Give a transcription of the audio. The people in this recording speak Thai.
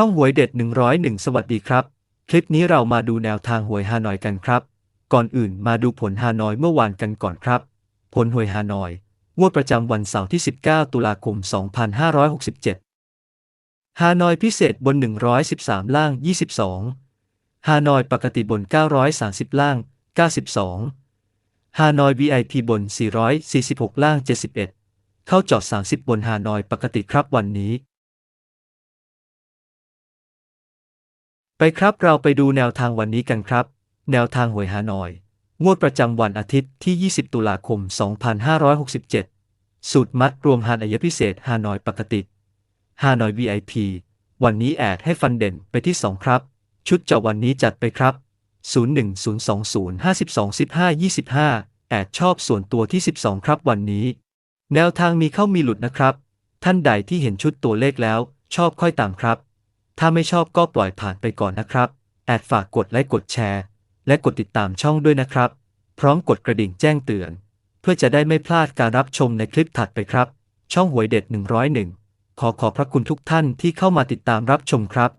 ช่องหวยเด็ด 101 สวัสดีครับ คลิปนี้เรามาดูแนวทางหวยฮานอยกันครับ ก่อนอื่นมาดูผลฮานอยเมื่อวานกันก่อนครับ ผลหวยฮานอยงวดประจำวันเสาร์ที่ 19 ตุลาคม 2567 ฮานอยพิเศษบน 113 ล่าง 22 ฮานอยปกติบน 930 ล่าง 92 ฮานอย VIP บน 446 ล่าง 71 เข้าจอด 30 บนฮานอยปกติครับวันนี้ ไปครับเราไปดูแนวทางวันนี้กันครับ แนวทางหวยฮานอย งวดประจำวันอาทิตย์ที่ 20 ตุลาคม 2567 สูตรมัดรวมฮานอยพิเศษฮานอยปกติฮานอย VIP วันนี้แอดให้ฟันเด่นไปที่ 2 ครับ ชุดเจาะวันนี้จัดไปครับ 01020521525 แอดชอบส่วนตัวที่ 12 ครับวันนี้ แนวทางมีเข้ามีหลุดนะครับ ท่านใดที่เห็นชุดตัวเลขแล้ว ชอบค่อยตามครับ ถ้าไม่ชอบก็ปล่อยผ่านไปก่อนนะครับแอดฝากกดไลค์กดแชร์ และกดติดตามช่องด้วยนะครับ พร้อมกดกระดิ่งแจ้งเตือน เพื่อจะได้ไม่พลาดการรับชมในคลิปถัดไปครับ ช่องหวยเด็ด 101 ขอขอบพระคุณทุกท่านที่เข้ามาติดตามรับชมครับ